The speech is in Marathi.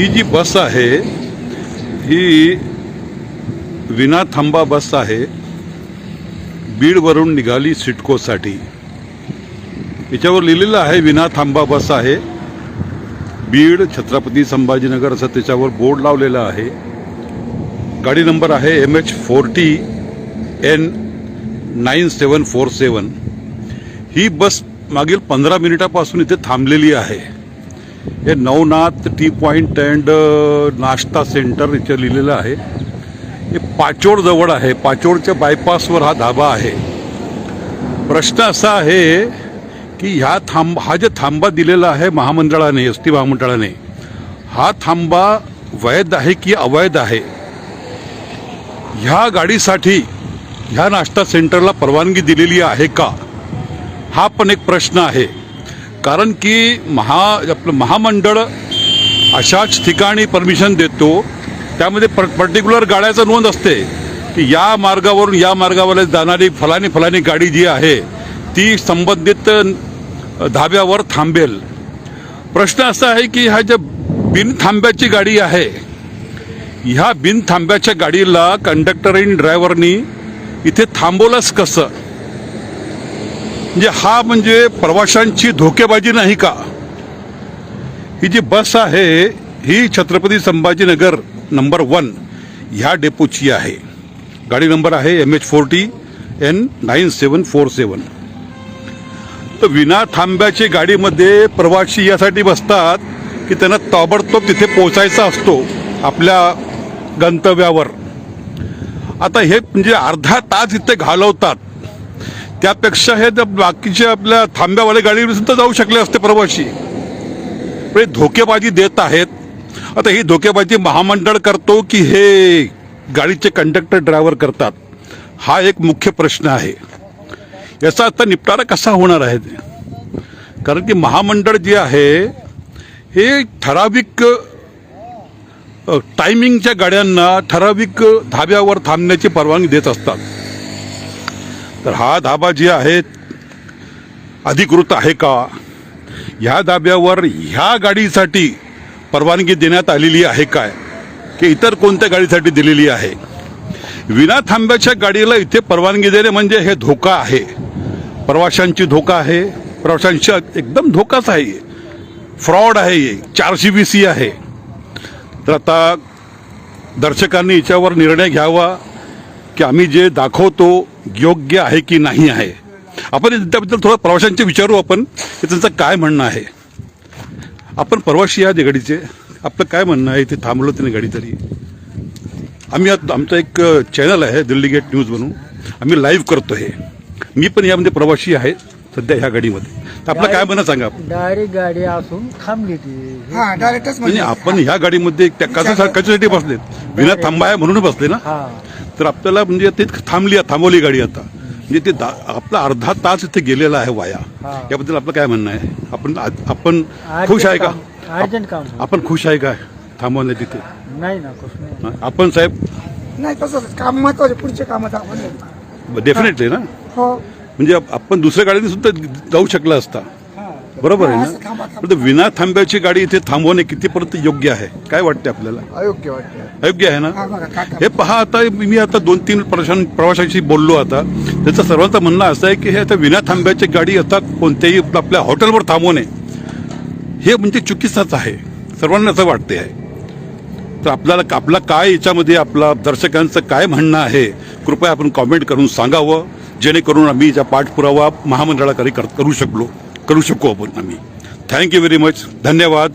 ही जी बस आहे ही विना थांबा बस आहे. बीडवरून निघाली सिटकोसाठी याच्यावर लिहिलेलं आहे विना थांबा बस आहे. बीड छत्रपती संभाजीनगर असं त्याच्यावर बोर्ड लावलेला आहे. गाडी नंबर आहे M H forty N nine seven four seven. ही बस मागील पंधरा मिनिटापासून इथे थांबलेली आहे. हे नवनाथ टी पॉईंट अँड नाश्ता सेंटर इथे लिहिलेलं आहे. हे पाचोड जवळ आहे. पाचोडच्या बायपासवर हा धाबा आहे. प्रश्न असा आहे की ह्या थांब हा जे थांबा दिलेला आहे महामंडळाने एस टी महामंडळाने हा थांबा वैध आहे की अवैध आहे? ह्या गाडीसाठी ह्या नाश्ता सेंटरला परवानगी दिलेली आहे का? हा पण एक प्रश्न आहे. कारण की महा आपलं महामंडळ अशाच ठिकाणी परमिशन देतो त्यामध्ये पर पर्टिक्युलर गाड्याचं नोंद असते की या मार्गावरून या मार्गावर जाणारी फलानी फलानी गाडी जी आहे ती संबंधित धाब्यावर थांबेल. प्रश्न असा आहे की ह्या ज्या बिनथांब्याची गाडी आहे ह्या बिनथांब्याच्या गाडीला कंडक्टर आणि ड्रायव्हरनी इथे थांबवलंच कसं? म्हणजे हा म्हणजे प्रवाशांची धोकेबाजी नाही का? ही जी बस आहे ही छत्रपती संभाजीनगर नंबर वन ह्या डेपोची आहे. गाडी नंबर आहे M H forty N nine seven four seven. तर विना थांब्याची गाडीमध्ये प्रवासी यासाठी बसतात की त्यांना ताबडतोब तिथे पोचायचा असतो आपल्या गंतव्यावर. आता हे म्हणजे अर्धा तास इथे घालवतात. त्यापेक्षा हे बाकीचे आपल्या थांब्यावाल्या गाडीवर सुद्धा जाऊ शकले असते प्रवाशी. म्हणजे धोकेबाजी देत आहेत. आता ही धोकेबाजी महामंडळ करतो की हे गाडीचे कंडक्टर ड्रायव्हर करतात? हा एक मुख्य प्रश्न आहे. याचा आता निपटारा कसा होणार आहे? कारण की महामंडळ जे आहे हे ठराविक टायमिंगच्या गाड्यांना ठराविक धाब्यावर थांबण्याची परवानगी देत असतात. तर हा धाबा जे आहे अधिकृत आहे का? ह्या धाब्यावर ह्या गाडीसाठी परवानगी देण्यात आलेली आहे काय? की इतर कोणत्या गाडीसाठी दिलेली आहे? विना थांब्याच्या गाडीला इथे परवानगी देणे म्हणजे हे धोका आहे. प्रवाशांची धोका आहे. प्रवाशांची एकदम धोकाच आहे. फ्रॉड आहे. चारशे बी सी आहे. तर आता दर्शकांनी याच्यावर निर्णय घ्यावा. की आम्ही जे दाखवतो योग्य आहे की नाही आहे? आपण त्याबद्दल थोडं प्रवाशांचे विचारू आपण की त्यांचं काय म्हणणं आहे? आपण प्रवाशी आहात या गाडीचे आपलं काय म्हणणं आहे? इथे थांबलो त्याने गाडी तरी. आम्ही आता आमचं एक चॅनल आहे दिल्ली गेट न्यूज म्हणून. आम्ही लाईव्ह करतो हे मी पण यामध्ये प्रवासी आहे सध्या ह्या गाडीमध्ये आपलं काय म्हणणं सांगा? डायरेक्ट गाडी असून थांबली ती हा डायरेक्टच म्हणजे म्हणजे आपण ह्या गाडीमध्ये त्या कशा कशासाठी बसलेत. विना थांबा आहे म्हणून बसले ना? हा. तर आपल्याला म्हणजे ते थांबली थांबवली गाडी आता. म्हणजे ते दा- आपला अर्धा तास इथे गेलेला आहे वाया. हा. याबद्दल आपलं काय म्हणणं आहे? आपण आपण खुश आहे का? अर्जंट काम. आपण खुश आहे का थांबवण्या तिथे? नाही ना नाही. हा? आपण साहेब नाही तसंच. काम महत्त्वाचे पुढचे आपण डेफिनेटली ना? हो. म्हणजे आप- आपण दुसऱ्या गाडीने सुद्धा जाऊ शकला असता. बरोबर आहे ना? पण विना थांब्याची गाडी इथे थांबवणे कितीपर्यंत योग्य आहे? काय वाटते आपल्याला? अयोग्य वाटतं अयोग्य आहे ना? हा पहा आता मी आता दोन तीन प्रवाशां प्रवाशांशी बोललो आता. त्याचं सर्वांचं म्हणणं असं आहे की हे आता विना थांब्याची गाडी आता कोणत्याही आपल्या हॉटेलवर थांबवणे हे म्हणजे चुकीचंच आहे. सर्वांना असं वाटते आहे तर आपल्याला आपला काय याच्यामध्ये आपला दर्शकांचं काय म्हणणं आहे? कृपया आपण कॉमेंट करून सांगावं. जेणेकरून आम्ही याचा पाठपुरावा महामंडळाकडे कर- करू शकलो करू शकू आपण आम्ही. थँक्यू व्हेरी मच धन्यवाद.